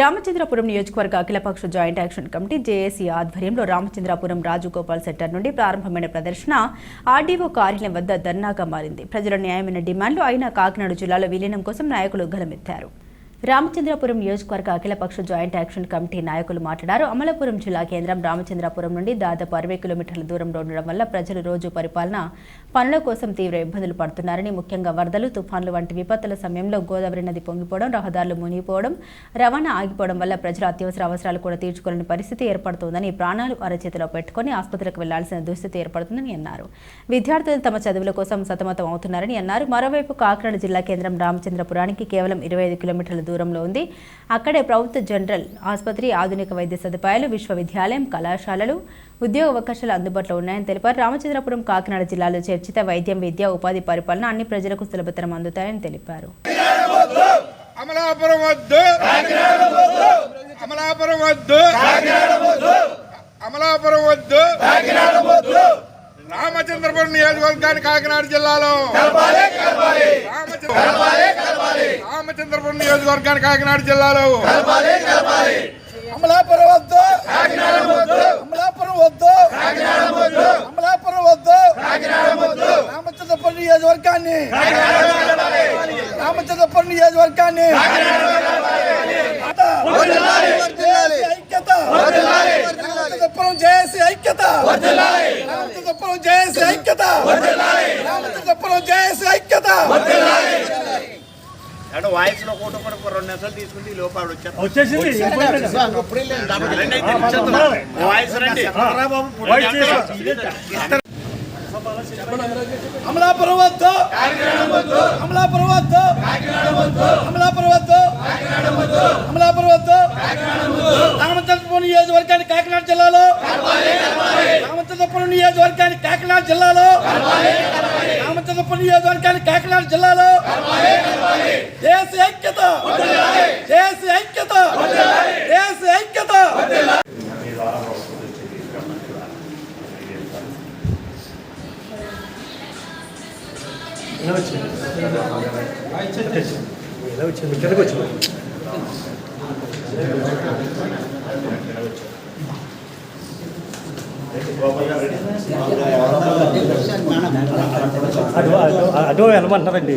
రామచంద్రపురం నియోజకవర్గ అఖిలపక్ష joint action committee JAC ఆధ్వర్యంలో రామచంద్రపురం రాజగోపాల్ సెంటర్ నుండి ప్రారంభమైన ప్రదర్శన ఆర్డీఓ కార్యాలయం వద్ద ధర్నాగా మారింది. ప్రజల న్యాయమైన డిమాండ్లు అయినా కాకినాడ జిల్లాలో విలీనం కోసం నాయకులు గలమెత్తారు రామచంద్రపురం నియోజకవర్గ అఖిలపక్ష జాయింట్ యాక్షన్ కమిటీ నాయకులు మాట్లాడారు. అమలాపురం జిల్లా కేంద్రం రామచంద్రపురం నుండి దాదాపు అరవై కిలోమీటర్ల దూరంలో ఉండడం వల్ల ప్రజలు రోజు పరిపాలన పనుల కోసం తీవ్ర ఇబ్బందులు పడుతున్నారని ముఖ్యంగా వరదలు తుఫాన్లు వంటి విపత్తుల సమయంలో గోదావరి నది పొంగిపోవడం రహదారులు మునిగిపోవడం రవాణా ఆగిపోవడం వల్ల ప్రజల అత్యవసర అవసరాలు కూడా తీర్చుకోలేని పరిస్థితి ఏర్పడుతోందని ప్రాణాలు అరచేతిలో పెట్టుకుని ఆసుపత్రికి వెళ్ళాల్సిన దుస్థితి ఏర్పడుతుందని అన్నారు. విద్యార్థులు తమ చదువుల కోసం సతమతం అవుతున్నారని అన్నారు. మరోవైపు కాకినాడ జిల్లా కేంద్రం రామచంద్రపురానికి కేవలం ఇరవై ఐదు కిలోమీటర్ల దూరంలో ఉంది. అక్కడే ప్రభుత్వ జనరల్ ఆసుపత్రి ఆధునిక వైద్య సదుపాయాలు విశ్వవిద్యాలయం కళాశాలలు ఉద్యోగ అవకాశాలు అందుబాటులో ఉన్నాయని తెలిపారు. రామచంద్రపురం కాకినాడ జిల్లాలో చర్చిత వైద్యం విద్య ఉపాధి పరిపాలన అన్ని ప్రజలకు సులభతరం అందుతాయని తెలిపారు. అమలాపురం వద్దు. అమలాపురం వద్దు. అమలాపురం వద్దు. రామచంద్రపురం నియోజకవర్గాన్ని కాకినాడ జిల్లాలో. రామచంద్ర- రామచంద్రపురం నియోజకవర్గాన్ని కాకినాడ జిల్లాలో. అమలాపురం వద్దు. అమలాపురం వద్దు. అమలాపురం వద్దు. రామచంద్రపురం నియోజకవర్గాన్ని. రామచంద్రపురం నియోజకవర్గాన్ని. ఐక్యత. రామచంద్రపురం జేఏసీ ఐక్యత. రామచంద్రపురం జేఏసీ ఐక్యత. రామచంద్రపురం జేఏసీ ఐక్యత. అంటే వాయిస్లో కూడా రెండు నిమిషాలు తీసుకుంటే ఈ లోపు ఆవిడ వచ్చేస్తారు. వచ్చేసింది రండి. అయితే వచ్చేస్తున్నారు. వాయిస్ రండి అమలాపురం వద్దు అమలాపురం వద్దు అమలాపురం వద్దు అమలాపురం వద్దు రామచంద్రపురం నియోజకవర్గానికి కాకినాడ జిల్లాలో. రామచంద్రపురం నియోజకవర్గానికి కాకినాడ జిల్లాలో. రామచంద్రపురం నియోజకవర్గానికి కాకినాడ జిల్లాలో దేశ ఐక్యత దేశ ఐక్యత దేశ ఐక్యత. ఇలా వచ్చింది ఇలా వచ్చింది? కిందకు వచ్చింది. అటు అటు అటు వెళ్ళమంటారండి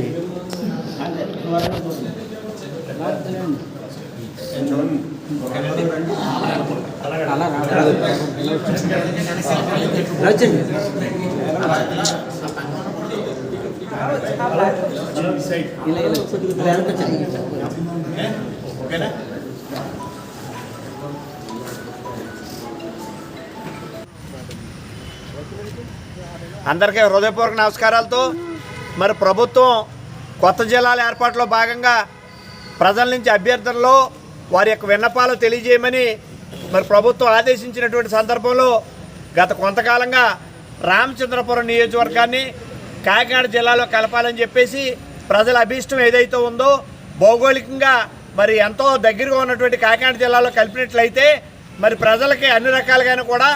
ఓకేనా? అందరికీ హృదయపూర్వక నమస్కారాలతో మరి ప్రభుత్వం కొత్త జిల్లాల ఏర్పాటులో భాగంగా ప్రజల నుంచి అభ్యర్థుల్లో వారి యొక్క విన్నపాలు తెలియజేయమని మరి ప్రభుత్వం ఆదేశించినటువంటి సందర్భంలో గత కొంతకాలంగా రామచంద్రపురం నియోజకవర్గాన్ని కాకినాడ జిల్లాలో కలపాలని చెప్పేసి ప్రజల అభీష్టం ఏదైతే ఉందో భౌగోళికంగా మరి ఎంతో దగ్గరగా ఉన్నటువంటి కాకినాడ జిల్లాలో కలిపినట్లయితే మరి ప్రజలకి అన్ని రకాలుగాను కూడా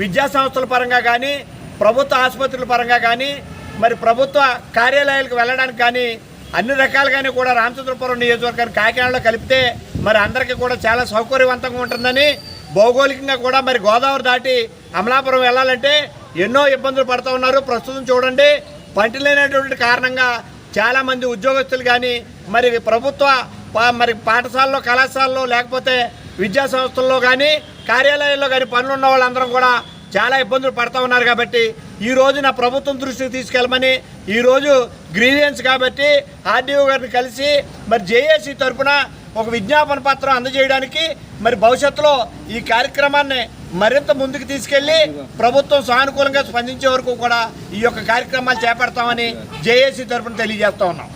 విద్యా సంస్థల పరంగా కానీ ప్రభుత్వ ఆసుపత్రుల పరంగా కానీ మరి ప్రభుత్వ కార్యాలయాలకు వెళ్ళడానికి కానీ అన్ని రకాలుగానే కూడా రామచంద్రపురం నియోజకవర్గాన్ని కాకినాడలో కలిపితే మరి అందరికీ కూడా చాలా సౌకర్యవంతంగా ఉంటుందని భౌగోళికంగా కూడా మరి గోదావరి దాటి అమలాపురం వెళ్ళాలంటే ఎన్నో ఇబ్బందులు పడుతూ ఉన్నారు. ప్రస్తుతం చూడండి పంట లేనటువంటి కారణంగా చాలామంది ఉద్యోగస్తులు కానీ మరి ప్రభుత్వ పా- మరి పాఠశాలలో కళాశాలలో లేకపోతే విద్యా సంస్థల్లో కానీ కార్యాలయాల్లో కానీ పనులు ఉన్న వాళ్ళందరం కూడా చాలా ఇబ్బందులు పడుతూ ఉన్నారు కాబట్టి ఈ రోజున నా ప్రభుత్వం దృష్టికి తీసుకెళ్ళమని ఈరోజు గ్రీవియన్స్ కాబట్టి ఆర్డీఓ గారిని కలిసి మరి జేఏసీ తరఫున ఒక విజ్ఞాపన పత్రం అందజేయడానికి మరి భవిష్యత్తులో ఈ కార్యక్రమాన్ని మరింత ముందుకు తీసుకెళ్ళి ప్రభుత్వం సానుకూలంగా స్పందించే వరకు కూడా ఈ యొక్క కార్యక్రమాలు చేపడతామని జేఏసీ తరఫున తెలియజేస్తా ఉన్నాం.